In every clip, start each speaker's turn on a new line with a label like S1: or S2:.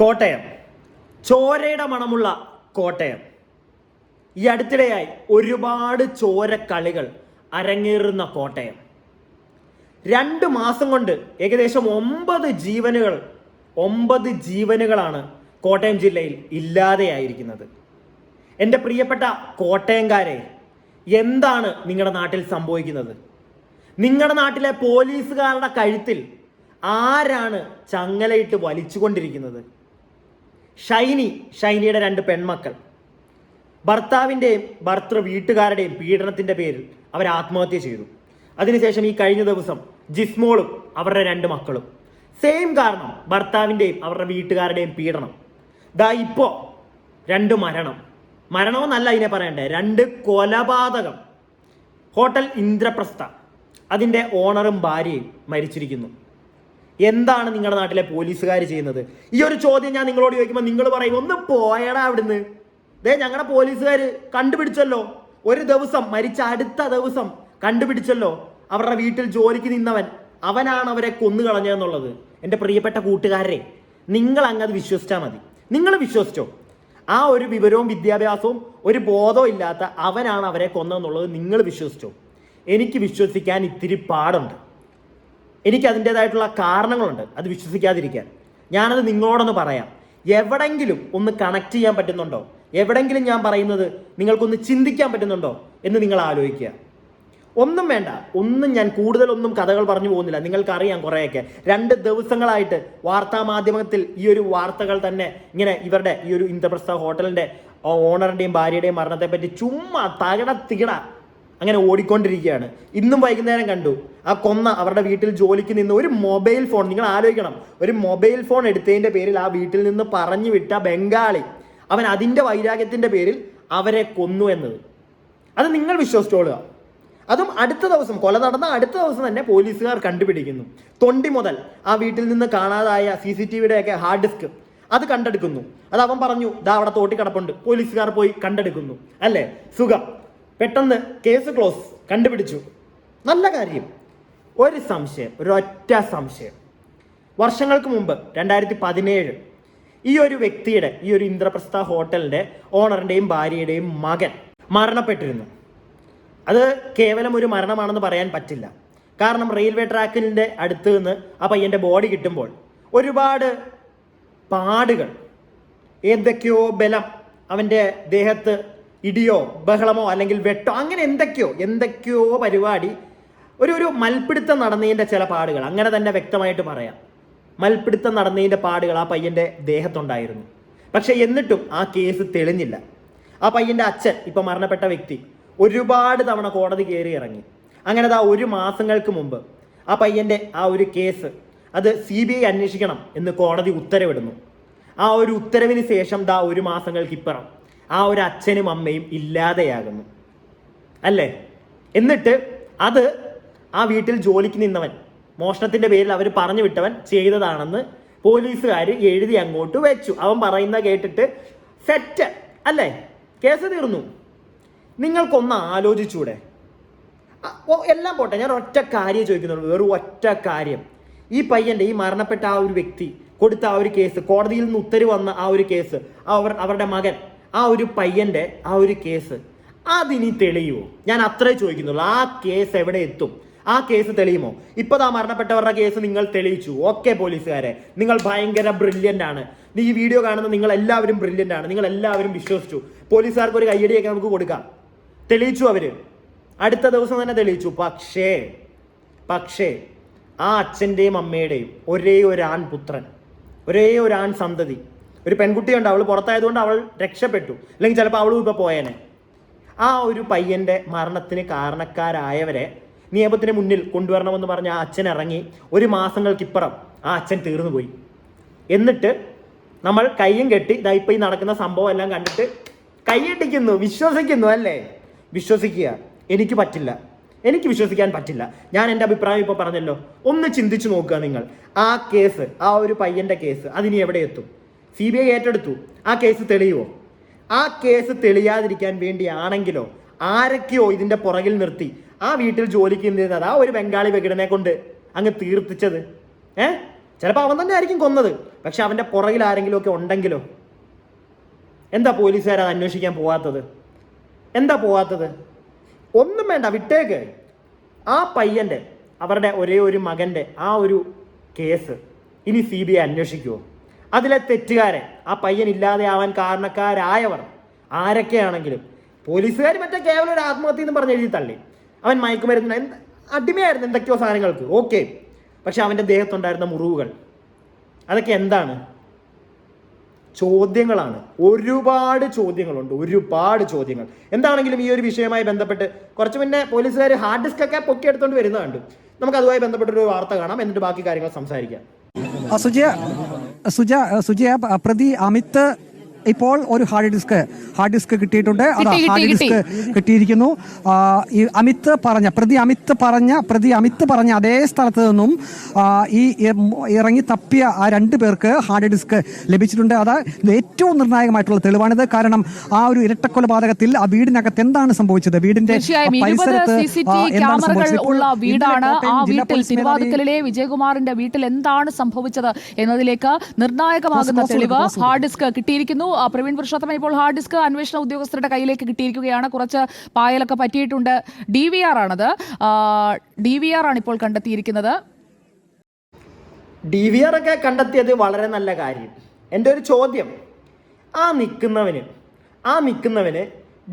S1: കോട്ടയം. ചോരയുടെ മണമുള്ള കോട്ടയം. ഈ അടുത്തിടെയായി ഒരുപാട് ചോരക്കളികൾ അരങ്ങേറുന്ന കോട്ടയം. രണ്ട് മാസം കൊണ്ട് ഏകദേശം ഒമ്പത് ജീവനുകൾ ഒമ്പത് ജീവനുകളാണ് കോട്ടയം ജില്ലയിൽ ഇല്ലാതെയായിരിക്കുന്നത് എന്റെ പ്രിയപ്പെട്ട കോട്ടയംകാരെ എന്താണ് നിങ്ങളുടെ നാട്ടിൽ സംഭവിക്കുന്നത്? നിങ്ങളുടെ നാട്ടിലെ പോലീസുകാരുടെ കഴുത്തിൽ ആരാണ് ചങ്ങലയിട്ട് വലിച്ചുകൊണ്ടിരിക്കുന്നത്? ഷൈനി ഷൈനിയുടെ രണ്ട് പെൺമക്കൾ. ഭർത്താവിന്റെയും ഭർത്തൃ വീട്ടുകാരുടെയും പീഡനത്തിന്റെ പേരിൽ അവർ ആത്മഹത്യ ചെയ്തു. അതിനുശേഷം ഈ കഴിഞ്ഞ ദിവസം ജിസ്മോളും അവരുടെ രണ്ട് മക്കളും. സെയിം കാരണം ഭർത്താവിന്റെയും അവരുടെ വീട്ടുകാരുടെയും പീഡനം. ദാ ഇപ്പോൾ രണ്ട് മരണം. മരണമെന്നല്ല ഇതിനെ പറയണ്ടേ രണ്ട് കൊലപാതകം. ഹോട്ടൽ ഇന്ദ്രപ്രസ്ഥ. അതിന്റെ ഓണറും ഭാര്യയും മരിച്ചിരിക്കുന്നു. എന്താണ് നിങ്ങളുടെ നാട്ടിലെ പോലീസുകാർ ചെയ്യുന്നത്? ഈ ഒരു ചോദ്യം ഞാൻ നിങ്ങളോട് ചോദിക്കുമ്പോൾ നിങ്ങൾ പറയും ഒന്ന് പോയടാ അവിടുന്ന്. ദേ ഞങ്ങളുടെ പോലീസുകാർ കണ്ടുപിടിച്ചല്ലോ. ഒരു ദിവസം മരിച്ച അടുത്ത ദിവസം കണ്ടുപിടിച്ചല്ലോ അവരുടെ വീട്ടിൽ ജോലിക്ക് നിന്നവൻ. അവനാണ് അവരെ കൊന്നു കളഞ്ഞതെന്നുള്ളത്. എന്റെ പ്രിയപ്പെട്ട കൂട്ടുകാരെ നിങ്ങൾ അങ്ങ് അത് വിശ്വസിച്ചാൽ മതി. നിങ്ങൾ വിശ്വസിച്ചോ? ആ ഒരു വിവരവും വിദ്യാഭ്യാസവും ഒരു ബോധവും ഇല്ലാത്ത അവനാണ് അവരെ കൊന്നതെന്നുള്ളത് നിങ്ങൾ വിശ്വസിച്ചോ? എനിക്ക് വിശ്വസിക്കാൻ ഇത്തിരി പാടുണ്ട്. എനിക്ക് അതിന്റെതായിട്ടുള്ള കാരണങ്ങളുണ്ട്. അത് വിശ്വസിക്കാതിരിക്കാൻ. ഞാനത് നിങ്ങളോടൊന്ന് പറയാം. എവിടെങ്കിലും ഒന്ന് കണക്ട് ചെയ്യാൻ പറ്റുന്നുണ്ടോ? എവിടെങ്കിലും ഞാൻ പറയുന്നത് നിങ്ങൾക്കൊന്ന് ചിന്തിക്കാൻ പറ്റുന്നുണ്ടോ എന്ന് നിങ്ങൾ ആലോചിക്കുക. ഒന്നും വേണ്ട. ഒന്നും ഞാൻ കൂടുതലൊന്നും കഥകൾ പറഞ്ഞു പോകുന്നില്ല. നിങ്ങൾക്കറിയാം കുറേയൊക്കെ. രണ്ട് ദിവസങ്ങളായിട്ട് വാർത്താ മാധ്യമത്തിൽ ഈ ഒരു വാർത്തകൾ തന്നെ ഇങ്ങനെ ഇവരുടെ ഈ ഒരു ഇന്ദ്രപ്രസ്ഥ ഹോട്ടലിന്റെ ഓണറിന്റെയും ഭാര്യയുടെയും മരണത്തെപ്പറ്റി ചുമ്മാ തകട തികട അങ്ങനെ ഓടിക്കൊണ്ടിരിക്കുകയാണ്. ഇന്നും വൈകുന്നേരം കണ്ടു. ആ കൊന്ന അവരുടെ വീട്ടിൽ ജോലിക്ക് നിന്ന് ഒരു മൊബൈൽ ഫോൺ നിങ്ങൾ ആലോചിക്കണം. ഒരു മൊബൈൽ ഫോൺ എടുത്തതിന്റെ പേരിൽ ആ വീട്ടിൽ നിന്ന് പറഞ്ഞു വിട്ട ബംഗാളി അവൻ അതിന്റെ വൈരാഗ്യത്തിന്റെ പേരിൽ അവരെ കൊന്നു എന്നത്. അത് നിങ്ങൾ വിശ്വസിച്ചോളുക. അതും അടുത്ത ദിവസം കൊല നടന്ന അടുത്ത ദിവസം തന്നെ പോലീസുകാർ കണ്ടുപിടിക്കുന്നു. തൊണ്ടി മുതൽ ആ വീട്ടിൽ നിന്ന് കാണാതായ സി സി ടി വിയുടെയൊക്കെ ഹാർഡ് ഡിസ്ക് അത് കണ്ടെടുക്കുന്നു. അത് അവൻ പറഞ്ഞു ദാ അവിടെ തോട്ടി കിടപ്പുണ്ട് പോലീസുകാർ പോയി കണ്ടെടുക്കുന്നു. അല്ലേ? സുഖം. പെട്ടെന്ന് കേസ് ക്ലോസ്. കണ്ടുപിടിച്ചു. നല്ല കാര്യം. ഒരു സംശയം ഒരു ഒറ്റ സംശയം. വർഷങ്ങൾക്ക് മുമ്പ് രണ്ടായിരത്തി പതിനേഴ് ഈ ഒരു വ്യക്തിയുടെ ഈ ഒരു ഇന്ദ്രപ്രസ്ഥ ഹോട്ടലിന്റെ ഓണറിന്റെയും ഭാര്യയുടെയും മകൻ മരണപ്പെട്ടിരുന്നു. അത് കേവലം ഒരു മരണമാണെന്ന് പറയാൻ പറ്റില്ല. കാരണം റെയിൽവേ ട്രാക്കിന്റെ അടുത്ത് നിന്ന് ആ പയ്യന്റെ ബോഡി കിട്ടുമ്പോൾ ഒരുപാട് പാടുകൾ എന്തൊക്കെയോ ബലം അവന്റെ ദേഹത്ത് ഇടിയോ ബഹളമോ അല്ലെങ്കിൽ വെട്ടോ അങ്ങനെ എന്തൊക്കെയോ എന്തൊക്കെയോ പരിപാടി ഒരു ഒരു മൽപ്പിടുത്തം നടന്നതിന്റെ ചില പാടുകൾ. അങ്ങനെ തന്നെ വ്യക്തമായിട്ട് പറയാം. മൽപ്പിടുത്തം നടന്നതിന്റെ പാടുകൾ ആ പയ്യന്റെ ദേഹത്തുണ്ടായിരുന്നു. പക്ഷെ എന്നിട്ടും ആ കേസ് തെളിഞ്ഞില്ല. ആ പയ്യന്റെ അച്ഛൻ ഇപ്പം മരണപ്പെട്ട വ്യക്തി ഒരുപാട് തവണ കോടതി കയറി ഇറങ്ങി. അങ്ങനെ ദാ ഒരു മാസങ്ങൾക്ക് മുമ്പ് ആ പയ്യന്റെ ആ ഒരു കേസ് അത് സി ബി ഐ അന്വേഷിക്കണം എന്ന് കോടതി ഉത്തരവിടുന്നു. ആ ഒരു ഉത്തരവിന് ശേഷം ദാ ഒരു മാസങ്ങൾക്കിപ്പുറം ആ ഒരു അച്ഛനും അമ്മയും ഇല്ലാതെയാകുന്നു. അല്ലേ? എന്നിട്ട് അത് ആ വീട്ടിൽ ജോലിക്ക് നിന്നവൻ മോഷണത്തിന്റെ പേരിൽ അവർ പറഞ്ഞു വിട്ടവൻ ചെയ്തതാണെന്ന് പോലീസുകാർ എഴുതി അങ്ങോട്ട് വെച്ചു. അവൻ പറയുന്ന കേട്ടിട്ട് സെറ്റ് അല്ലേ? കേസ് തീർന്നു. നിങ്ങൾക്കൊന്ന് ആലോചിച്ചൂടെ? എല്ലാം പോട്ടെ. ഞാൻ ഒറ്റ കാര്യം ചോദിക്കുന്നുള്ളൂ. വെറും ഒറ്റ കാര്യം. ഈ പയ്യന്റെ ഈ മരണപ്പെട്ട ആ ഒരു വ്യക്തി കൊടുത്ത ആ ഒരു കേസ് കോടതിയിൽ നിന്ന് ഉത്തരവ് വന്ന ആ ഒരു കേസ് അവർ അവരുടെ മകൻ ആ ഒരു പയ്യന്റെ ആ ഒരു കേസ് അതിനി തെളിയുമോ ഞാൻ അത്രേ ചോദിക്കുന്നുള്ളൂ. ആ കേസ് എവിടെ എത്തും? ആ കേസ് തെളിയുമോ? ഇപ്പൊ ആ മരണപ്പെട്ടവരുടെ കേസ് നിങ്ങൾ തെളിയിച്ചു. ഓക്കെ പോലീസുകാരെ. നിങ്ങൾ ഭയങ്കര ബ്രില്യന്റ് ആണ്. ഈ വീഡിയോ കാണുന്ന നിങ്ങൾ എല്ലാവരും ബ്രില്യന്റ് ആണ്. നിങ്ങൾ എല്ലാവരും വിശ്വസിച്ചു. പോലീസുകാർക്ക് ഒരു കയ്യടിയൊക്കെ നമുക്ക് കൊടുക്കാം. തെളിയിച്ചു അവർ. അടുത്ത ദിവസം തന്നെ തെളിയിച്ചു. പക്ഷേ പക്ഷേ ആ അച്ഛന്റെയും അമ്മയുടെയും ഒരേ ഒരു ആൺപുത്രൻ ഒരേ ഒരു ആൺ സന്തതി ഒരു പെൺകുട്ടിയുണ്ട് അവൾ പുറത്തായതുകൊണ്ട് അവൾ രക്ഷപ്പെട്ടു. അല്ലെങ്കിൽ ചിലപ്പോൾ അവളും ഇപ്പോൾ പോയേനെ. ആ ഒരു പയ്യന്റെ മരണത്തിന് കാരണക്കാരായവരെ നിയമത്തിന് മുന്നിൽ കൊണ്ടുവരണമെന്ന് പറഞ്ഞ ആ അച്ഛൻ ഇറങ്ങി ഒരു മാസങ്ങൾക്കിപ്പുറം ആ അച്ഛൻ തീർന്നു പോയി. എന്നിട്ട് നമ്മൾ കയ്യും കെട്ടി ഇതാ ഈ നടക്കുന്ന സംഭവം എല്ലാം കണ്ടിട്ട് കൈയടിക്കുന്നു വിശ്വസിക്കുന്നു അല്ലേ? വിശ്വസിക്കുക. എനിക്ക് പറ്റില്ല. എനിക്ക് വിശ്വസിക്കാൻ പറ്റില്ല. ഞാൻ എന്റെ അഭിപ്രായം ഇപ്പോൾ പറഞ്ഞല്ലോ. ഒന്ന് ചിന്തിച്ചു നോക്കുക നിങ്ങൾ. ആ കേസ് ആ ഒരു പയ്യന്റെ കേസ് അതിനി എവിടെ എത്തും? സി ബി ഐ ഏറ്റെടുത്തു. ആ കേസ് തെളിയുമോ ആ കേസ് തെളിയാതിരിക്കാൻ വേണ്ടിയാണെങ്കിലോ ആരൊക്കെയോ ഇതിന്റെ പുറകിൽ നിർത്തി ആ വീട്ടിൽ ജോലിക്ക് നിന്നിരുന്നത് ആ ഒരു ബംഗാളി വെകിടനെ കൊണ്ട് അങ്ങ് തീർത്തിച്ചത്. ഏ? ചിലപ്പോൾ അവൻ തന്നെ ആയിരിക്കും കൊന്നത്. പക്ഷെ അവന്റെ പുറകിൽ ആരെങ്കിലും ഒക്കെ ഉണ്ടെങ്കിലോ? എന്താ പോലീസുകാർ അത് അന്വേഷിക്കാൻ പോവാത്തത്? എന്താ പോവാത്തത്? ഒന്നും വേണ്ട വിട്ടേക്ക്. ആ പയ്യന്റെ അവരുടെ ഒരേ ഒരു മകന്റെ ആ ഒരു കേസ് ഇനി സി ബി ഐ അന്വേഷിക്കുമോ അതിലെ തെറ്റുകാരെ ആ പയ്യൻ ഇല്ലാതെ ആവാൻ കാരണക്കാരായവർ ആരൊക്കെയാണെങ്കിലും പോലീസുകാർ മറ്റേ കേവലം ഒരു ആത്മഹത്യ എന്ന് പറഞ്ഞ് എഴുതി തള്ളി. അവൻ മയക്കുമരുന്ന് എന്ത് അടിമയായിരുന്നു എന്തൊക്കെയോ സാധനങ്ങൾക്ക്. ഓക്കെ. പക്ഷെ അവന്റെ ദേഹത്തുണ്ടായിരുന്ന മുറിവുകൾ. അതൊക്കെ എന്താണ്? ചോദ്യങ്ങളാണ്. ഒരുപാട് ചോദ്യങ്ങളുണ്ട്. ഒരുപാട് ചോദ്യങ്ങൾ. എന്താണെങ്കിലും ഈ ഒരു വിഷയവുമായി ബന്ധപ്പെട്ട് കുറച്ച് മുന്നേ പോലീസുകാർ ഹാർഡ് ഡിസ്ക് ഒക്കെ പൊക്കി വരുന്നത് കണ്ടു. നമുക്ക് അതുമായി ബന്ധപ്പെട്ടൊരു വാർത്ത കാണാം. എന്നിട്ട് ബാക്കി കാര്യങ്ങൾ സംസാരിക്കാം.
S2: സുജ സുജയ പ- പ്രതി അമിത് ഇപ്പോൾ ഒരു ഹാർഡ് ഡിസ്ക് ഹാർഡ് ഡിസ്ക് കിട്ടിയിട്ടുണ്ട്. അതാ ഹാർഡ് ഡിസ്ക് കിട്ടിയിരിക്കുന്നു. ഈ അമിത് പറഞ്ഞ പ്രതി അമിത് പറഞ്ഞ പ്രതി അമിത് പറഞ്ഞ അതേ സ്ഥലത്ത് നിന്നും ഈ ഇറങ്ങി തപ്പിയ ആ രണ്ട് പേർക്ക് ഹാർഡ് ഡിസ്ക് ലഭിച്ചിട്ടുണ്ട്. അത് ഏറ്റവും നിർണായകമായിട്ടുള്ള തെളിവാണിത്. കാരണം ആ ഒരു ഇരട്ടക്കൊലപാതകത്തിൽ ആ വീടിനകത്ത് എന്താണ് സംഭവിച്ചത്? വീടിന്റെ പരിസരത്ത്?
S3: ഉള്ള വീടാണ്. ആ വീട്ടിൽ തിരുവാതുക്കലിലെ വിജയകുമാറിന്റെ വീട്ടിൽ എന്താണ് സംഭവിച്ചത് എന്നതിലേക്ക് നിർണായകമാകുന്ന തെളിവ് ഹാർഡ് ഡിസ്ക് കിട്ടിയിരിക്കുന്നു. പ്രവീൺ പുരുഷോത്തമൻ ഇപ്പോൾ ഹാർഡ് ഡിസ്ക് അന്വേഷണ ഉദ്യോഗസ്ഥരുടെ കയ്യിലേക്ക് കിട്ടിയിരിക്കുകയാണ്. കുറച്ച് പായലൊക്കെ പറ്റിയിട്ടുണ്ട്. ഡി വി ആർ ആണത്. ഡി വി ആർ ആണ് ഇപ്പോൾ കണ്ടെത്തിയിരിക്കുന്നത്.
S1: ഡി വി ആർ ഒക്കെ കണ്ടെത്തിയത് വളരെ നല്ല കാര്യം. എന്റെ ഒരു ചോദ്യം. ആ നിൽക്കുന്നവന് ആ നിൽക്കുന്നവന്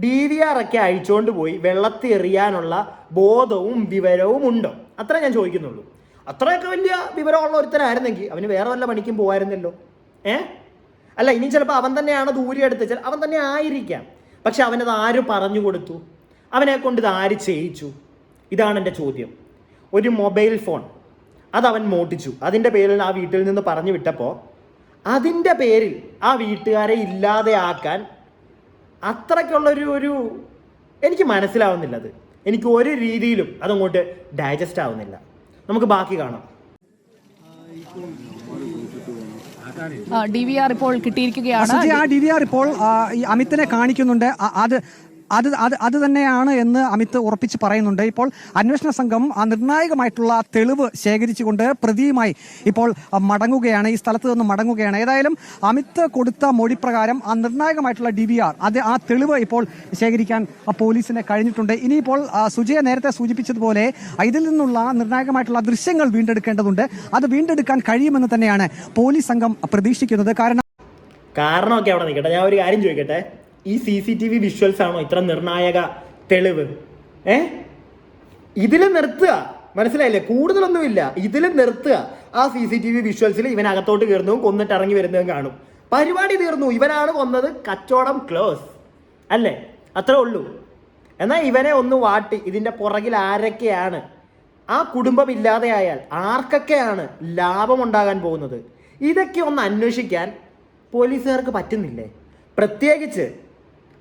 S1: ഡി വി ആർ ഒക്കെ അഴിച്ചുകൊണ്ട് പോയി വെള്ളത്തിൽ എറിയാനുള്ള ബോധവും വിവരവും ഉണ്ടോ? അത്ര ഞാൻ ചോദിക്കുന്നുള്ളൂ. അത്രയൊക്കെ വലിയ വിവരമുള്ള ഒരുത്തനായിരുന്നെങ്കിൽ അവന് വേറെ വല്ല പണിക്കും പോകായിരുന്നല്ലോ ഏ? അല്ല ഇനി ചിലപ്പോൾ അവൻ തന്നെയാണ് ദൂരെ എടുത്ത് അവൻ തന്നെ ആയിരിക്കാം. പക്ഷെ അവനത് ആര് പറഞ്ഞു കൊടുത്തു? അവനെ കൊണ്ട് ഇത് ആര് ചെയ്യിച്ചു? ഇതാണ് എന്റെ ചോദ്യം. ഒരു മൊബൈൽ ഫോൺ അത് അവൻ മോട്ടിച്ചു. അതിന്റെ പേരിൽ ആ വീട്ടിൽ നിന്ന് പറഞ്ഞു വിട്ടപ്പോൾ അതിന്റെ പേരിൽ ആ വീട്ടുകാരെ ഇല്ലാതെയാക്കാൻ അത്രയ്ക്കുള്ളൊരു ഒരു എനിക്ക് മനസ്സിലാവുന്നില്ല അത്. എനിക്ക് ഒരു രീതിയിലും അതങ്ങോട്ട് ഡൈജസ്റ്റ് ആവുന്നില്ല. നമുക്ക് ബാക്കി കാണാം.
S3: ഡി വി ആർ ഇപ്പോൾ കിട്ടിയിരിക്കുകയാണ്.
S2: ആ ഡി വി ആർ ഇപ്പോൾ അമിത്തിനെ കാണിക്കുന്നുണ്ട്. അത് അത് അത് അത് തന്നെയാണ് എന്ന് അമിത് ഉറപ്പിച്ച് പറയുന്നുണ്ട്. ഇപ്പോൾ അന്വേഷണ സംഘം ആ നിർണായകമായിട്ടുള്ള തെളിവ് ശേഖരിച്ചുകൊണ്ട് പ്രതിയുമായി ഇപ്പോൾ മടങ്ങുകയാണ് ഈ സ്ഥലത്ത് നിന്ന് മടങ്ങുകയാണ്. ഏതായാലും അമിത് കൊടുത്ത മൊഴി പ്രകാരം ആ നിർണായകമായിട്ടുള്ള ഡി വി ആർ അത് ആ തെളിവ് ഇപ്പോൾ ശേഖരിക്കാൻ പോലീസിന് കഴിഞ്ഞിട്ടുണ്ട്. ഇനിയിപ്പോൾ സുജയ നേരത്തെ സൂചിപ്പിച്ചതുപോലെ ഇതിൽ നിന്നുള്ള നിർണായകമായിട്ടുള്ള ദൃശ്യങ്ങൾ വീണ്ടെടുക്കേണ്ടതുണ്ട്. അത് വീണ്ടെടുക്കാൻ കഴിയുമെന്ന് തന്നെയാണ് പോലീസ് സംഘം പ്രതീക്ഷിക്കുന്നത്. കാരണം
S1: കാരണമൊക്കെ അവിടെ നിൽക്കട്ടെ. ഞാൻ ഒരു കാര്യം ചോദിക്കട്ടെ? ഈ C C T V visuals ആണോ ഇത്ര നിർണായക തെളിവ്? ഏ? ഇതിൽ നിർത്തുക. മനസ്സിലായില്ലേ? കൂടുതലൊന്നുമില്ല. ഇതിൽ നിർത്തുക. ആ സി സി ടി വി വിഷ്വൽസിൽ ഇവൻ അകത്തോട്ട് കയറുന്നതും കൊന്നിട്ട് ഇറങ്ങി വരുന്നതും കാണും. പരിപാടി തീർന്നു. ഇവനാണ് കൊന്നത് കച്ചവടം ക്ലോസ് അല്ലേ? അത്രേ ഉള്ളൂ. എന്നാൽ ഇവനെ ഒന്ന് വാട്ടി. ഇതിന്റെ പുറകിൽ ആരൊക്കെയാണ്? ആ കുടുംബം ഇല്ലാതെയായാൽ ആർക്കൊക്കെയാണ് ലാഭമുണ്ടാകാൻ പോകുന്നത്? ഇതൊക്കെ ഒന്ന് അന്വേഷിക്കാൻ പോലീസുകാർക്ക് പറ്റുന്നില്ലേ? പ്രത്യേകിച്ച്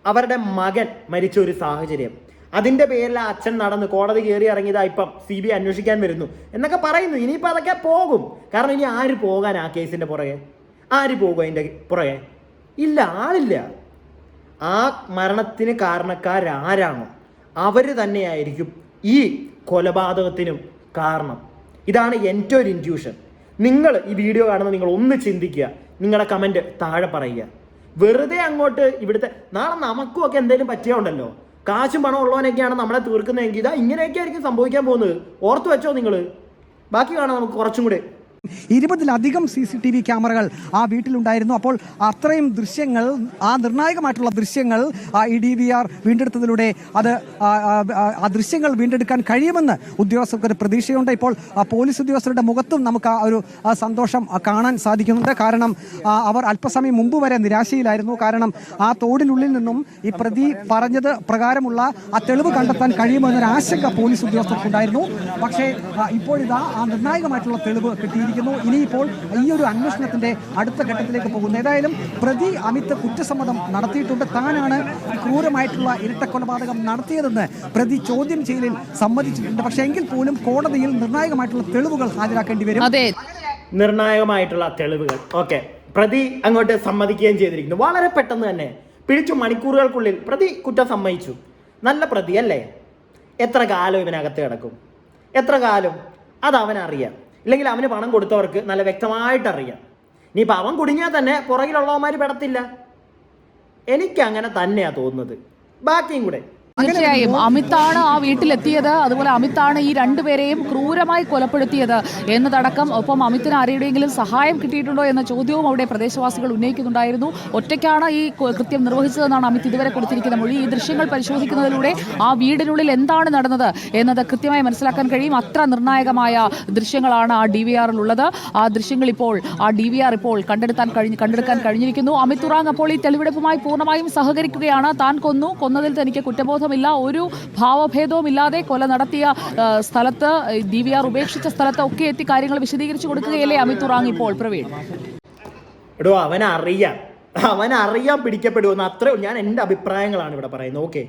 S1: അവരുടെ മകൻ മരിച്ച ഒരു സാഹചര്യം. അതിന്റെ പേരിൽ അച്ഛൻ നടന്ന് കോടതി കയറി ഇറങ്ങിയതാ ഇപ്പം സി ബി ഐ അന്വേഷിക്കാൻ വരുന്നു എന്നൊക്കെ പറയുന്നു. ഇനിയിപ്പോൾ അതൊക്കെ പോകും. കാരണം ഇനി ആര് പോകാൻ ആ കേസിന്റെ പുറകെ? ആര് പോകും അതിന്റെ പുറകെ? ഇല്ല ആളില്ല. ആ മരണത്തിന് കാരണക്കാരാരാണോ? അവർ തന്നെയായിരിക്കും ഈ കൊലപാതകത്തിനും കാരണം. ഇതാണ് എന്റെ ഒരു ഇന്റ്യൂഷൻ നിങ്ങൾ ഈ വീഡിയോ കാണുന്ന നിങ്ങൾ ഒന്ന് ചിന്തിക്കുക. നിങ്ങളുടെ കമന്റ് താഴെ പറയുക. വെറുതെ അങ്ങോട്ട് ഇവിടുത്തെ നാളെ നമുക്കും ഒക്കെ എന്തെങ്കിലും പറ്റിയുണ്ടല്ലോ കാശും പണം ഉള്ളവനൊക്കെയാണ് നമ്മളെ തീർക്കുന്നതെങ്കിൽ ഇതാ ഇങ്ങനെയൊക്കെ ആയിരിക്കും സംഭവിക്കാൻ പോകുന്നത്. ഓർത്തു വെച്ചോ നിങ്ങൾ ബാക്കി കാണാം നമുക്ക് കുറച്ചും കൂടെ.
S2: ഇരുപതിലധികം സി സി ടി വി ക്യാമറകൾ ആ വീട്ടിലുണ്ടായിരുന്നു. അപ്പോൾ അത്രയും ദൃശ്യങ്ങൾ ആ നിർണായകമായിട്ടുള്ള ദൃശ്യങ്ങൾ ഈ ഡി വി ആർ വീണ്ടെടുത്തതിലൂടെ അത് ആ, ദൃശ്യങ്ങൾ വീണ്ടെടുക്കാൻ കഴിയുമെന്ന് ഉദ്യോഗസ്ഥർക്ക് പ്രതീക്ഷയുണ്ട്. ഇപ്പോൾ പോലീസ് ഉദ്യോഗസ്ഥരുടെ മുഖത്തും നമുക്ക് ആ ഒരു സന്തോഷം കാണാൻ സാധിക്കുന്നുണ്ട്. കാരണം അവർ അല്പസമയം മുമ്പ് വരെ നിരാശയിലായിരുന്നു. കാരണം ആ തോടിനുള്ളിൽ നിന്നും ഈ പ്രതി പറഞ്ഞത് പ്രകാരമുള്ള ആ തെളിവ് കണ്ടെത്താൻ കഴിയുമെന്നൊരു ആശങ്ക പോലീസ് ഉദ്യോഗസ്ഥർക്കുണ്ടായിരുന്നു. പക്ഷേ ഇപ്പോഴിതാ ആ നിർണായകമായിട്ടുള്ള തെളിവ് കിട്ടിയിരിക്കുന്നു. ഇനിയിപ്പോൾ ഈ ഒരു അന്വേഷണത്തിന്റെ അടുത്ത ഘട്ടത്തിലേക്ക് പോകുന്നു. ഏതായാലും പ്രതി അമിത് കുറ്റസമ്മതം നടത്തിയിട്ടുണ്ട്. താനാണ് ക്രൂരമായിട്ടുള്ള ഇരട്ടക്കൊലപാതകം നടത്തിയതെന്ന് പ്രതി ചോദ്യം ചെയ്യലിൽ സമ്മതിച്ചിട്ടുണ്ട്. പക്ഷേ എങ്കിൽ പോലും കോടതിയിൽ നിർണായകമായിട്ടുള്ള തെളിവുകൾ ഹാജരാക്കേണ്ടി വരും.
S3: അതെ.
S1: നിർണായകമായിട്ടുള്ള തെളിവുകൾ. ഓക്കെ. പ്രതി അങ്ങോട്ട് സമ്മതിക്കുകയും ചെയ്തിരിക്കുന്നു. വളരെ പെട്ടെന്ന് തന്നെ പിടിച്ചു മണിക്കൂറുകൾക്കുള്ളിൽ പ്രതി കുറ്റം സമ്മതിച്ചു. നല്ല പ്രതി അല്ലേ? എത്ര കാലം ഇവനകത്ത് കിടക്കും? എത്ര കാലം? അത് അവനറിയാം ഇല്ലെങ്കിൽ അവന് പണം കൊടുത്തവർക്ക് നല്ല വ്യക്തമായിട്ട് അറിയാം ഇനിയിപ്പോൾ അവൻ കുടുങ്ങിയാൽ തന്നെ പുറകിലുള്ളവന്മാർ പെടത്തില്ല. എനിക്കങ്ങനെ തന്നെയാണ് തോന്നുന്നത്. ബാക്കിയും കൂടെ.
S3: തീർച്ചയായും. അമിതാണ് ആ വീട്ടിലെത്തിയത്. അതുപോലെ അമിതാണ് ഈ രണ്ടുപേരെയും ക്രൂരമായി കൊലപ്പെടുത്തിയത് എന്നതടക്കം ഒപ്പം അമിത്തിന് ആരുടെയെങ്കിലും സഹായം കിട്ടിയിട്ടുണ്ടോ എന്ന ചോദ്യവും അവിടെ പ്രദേശവാസികൾ ഉന്നയിക്കുന്നുണ്ടായിരുന്നു. ഒറ്റയ്ക്കാണ് ഈ കൃത്യം നിർവഹിച്ചതെന്നാണ് അമിത് ഇതുവരെ കൊടുത്തിരിക്കുന്ന മൊഴി ഈ ദൃശ്യങ്ങൾ പരിശോധിക്കുന്നതിലൂടെ ആ വീടിനുള്ളിൽ എന്താണ് നടന്നത് എന്നത് കൃത്യമായി മനസ്സിലാക്കാൻ കഴിയും. അത്ര നിർണായകമായ ദൃശ്യങ്ങളാണ് ആ ഡി വി ആറിലുള്ളത്. ആ ദൃശ്യങ്ങൾ ഇപ്പോൾ ആ ഡി വി ആർ ഇപ്പോൾ കണ്ടെടുത്താൻ കഴിഞ്ഞ് കണ്ടെടുക്കാൻ കഴിഞ്ഞിരിക്കുന്നു. അമിത് തുറാങ് അപ്പോൾ ഈ തെളിവെടുപ്പുമായി പൂർണമായും സഹകരിക്കുകയാണ്. താൻ കൊന്നു. കൊന്നതിൽ തനിക്ക് കുറ്റബോധമില്ല ഒരു ഭാവഭേദവും ഇല്ലാതെ കൊല നടത്തിയ സ്ഥലത്ത് ആർ ഉപേക്ഷിച്ച സ്ഥലത്ത് ഒക്കെ എത്തി കാര്യങ്ങൾ വിശദീകരിച്ചു കൊടുക്കുകയല്ലേ അമിത് തുറാങ് ഇപ്പോൾ പ്രവീൺ?
S1: എടോ അവനറിയാം. അവനറിയാൻ പിടിക്കപ്പെടുമെന്ന് അത്ര. ഞാൻ എന്റെ അഭിപ്രായങ്ങളാണ് ഇവിടെ പറയുന്നത്. ഓക്കെ.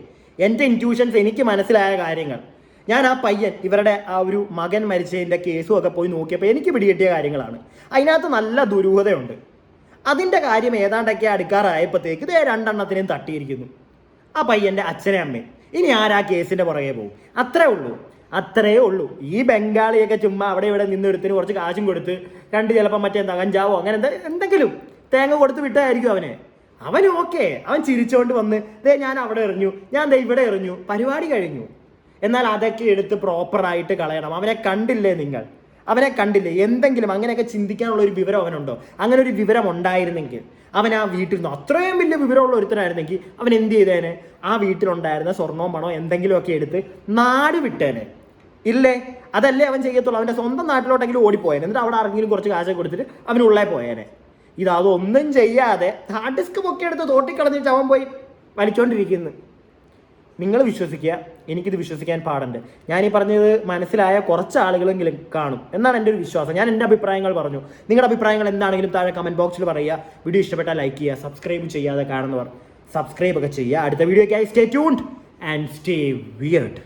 S1: എന്റെ ഇന്റ്യൂഷൻസ് എനിക്ക് മനസ്സിലായ കാര്യങ്ങൾ. ഞാൻ ആ പയ്യൻ ഇവരുടെ ആ ഒരു മകൻ മരിച്ചതിന്റെ കേസും ഒക്കെ പോയി നോക്കിയപ്പോൾ എനിക്ക് പിടികിട്ടിയ കാര്യങ്ങളാണ്. അതിനകത്ത് നല്ല ദുരൂഹതയുണ്ട്. അതിന്റെ കാര്യം ഏതാണ്ടൊക്കെ അടുക്കാറായപ്പോഴത്തേക്ക് ഇതേ രണ്ടെണ്ണത്തിനെയും തട്ടിയിരിക്കുന്നു. ആ പയ്യന്റെ അച്ഛനെ അമ്മയും ഇനി ആരാ കേസിന്റെ പുറകെ പോകും? അത്രേ ഉള്ളൂ. അത്രേ ഉള്ളൂ. ഈ ബംഗാളിയൊക്കെ ചുമ്മാ അവിടെ ഇവിടെ നിന്നെടുത്തിന് കുറച്ച് കാശും കൊടുത്ത് രണ്ട് ചിലപ്പോൾ മറ്റേ എന്താ കഞ്ചാവോ അങ്ങനെ എന്താ എന്തെങ്കിലും തേങ്ങ കൊടുത്ത് വിട്ടായിരിക്കും അവനെ. അവൻ ഓക്കെ. അവൻ ചിരിച്ചുകൊണ്ട് വന്ന് ദേ ഞാൻ അവിടെ എറിഞ്ഞു. ഞാൻ ദേ ഇവിടെ എറിഞ്ഞു. പരിപാടി കഴിഞ്ഞു. എന്നാൽ അതൊക്കെ എടുത്ത് പ്രോപ്പറായിട്ട് കളയണം. അവനെ കണ്ടില്ലേ നിങ്ങൾ? അവനെ കണ്ടില്ല? എന്തെങ്കിലും അങ്ങനെയൊക്കെ ചിന്തിക്കാനുള്ള ഒരു വിവരം അവനുണ്ടോ? അങ്ങനെ ഒരു വിവരം ഉണ്ടായിരുന്നെങ്കിൽ അവൻ ആ വീട്ടിൽ നിന്ന് അത്രയും വലിയ വിവരമുള്ള ഒരുത്തനായിരുന്നെങ്കിൽ അവൻ എന്ത് ചെയ്തേനെ? ആ വീട്ടിലുണ്ടായിരുന്ന സ്വർണവും പണോ എന്തെങ്കിലുമൊക്കെ എടുത്ത് നാട് വിട്ടേനെ. ഇല്ലേ? അതല്ലേ അവൻ ചെയ്യത്തുള്ളൂ. അവന്റെ സ്വന്തം നാട്ടിലോട്ടെങ്കിലും ഓടിപ്പോയേനെ. എന്നിട്ട് അവിടെ ആരെങ്കിലും കുറച്ച് കാശൊക്കെ കൊടുത്തിട്ട് അവൻ ഉള്ളേ പോയേനെ. ഇത് അതൊന്നും ചെയ്യാതെ ഹാർഡ് ഡിസ്ക് പൊക്കിയെടുത്ത് തോട്ടിക്കളഞ്ഞിട്ട് അവൻ പോയി വലിച്ചോണ്ടിരിക്കുന്നു. നിങ്ങൾ വിശ്വസിക്കുക എനിക്കിത് വിശ്വസിക്കാൻ പാടുണ്ട്. ഞാൻ ഈ പറഞ്ഞത് മനസ്സിലായ കുറച്ച് ആളുകളെങ്കിലും കാണും എന്നാണ് എന്റെ ഒരു വിശ്വാസം. ഞാൻ എന്റെ അഭിപ്രായങ്ങൾ പറഞ്ഞു. നിങ്ങളുടെ അഭിപ്രായങ്ങൾ എന്താണെങ്കിലും താഴെ കമന്റ് ബോക്സിൽ പറയുക. വീഡിയോ ഇഷ്ടപ്പെട്ടാൽ ലൈക്ക് ചെയ്യുക സബ്സ്ക്രൈബ് ചെയ്യാതെ കാണുന്നവർ സബ്സ്ക്രൈബ് ഒക്കെ ചെയ്യുക. അടുത്ത വീഡിയോയ്ക്കായി stay tuned and stay weird